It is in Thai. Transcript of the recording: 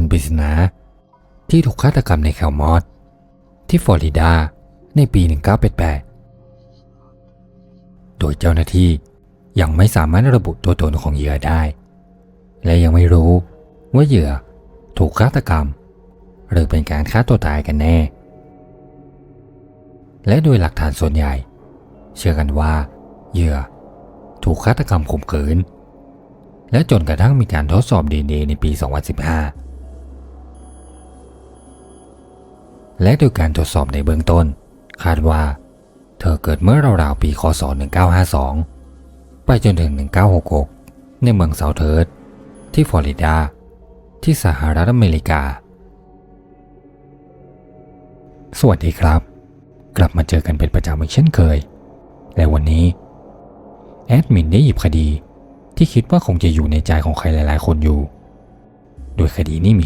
คนปริศนา ที่ถูกฆาตกรรมในแคลมอสที่ฟลอริดาในปี 1988 โดยเจ้าหน้าที่ยังไม่สามารถระบุตัวตนของเหยื่อได้ และยังไม่รู้ว่าเหยื่อถูกฆาตกรรม หรือเป็นการฆ่าตัวตายกันแน่ และโดยหลักฐานส่วนใหญ่ เชื่อกันว่าเหยื่อถูกฆาตกรรมข่มขืน และจนกระทั่งมีการทดสอบ DNA ในปี 2015 และโดยการตรวจสอบในเบื้องต้น คาดว่า เธอเกิดเมื่อราวๆปีคศ 1952 ไปจนถึง 1966 ในเมืองเซาเทิร์ดที่ฟลอริดา ที่สหรัฐอเมริกา สวัสดีครับ กลับมาเจอกันเป็นประจำอีกเช่นเคย และวันนี้ แอดมินได้หยิบคดีที่คิดว่าคงจะอยู่ในใจของใครหลายๆ คนอยู่ โดยคดีนี้มี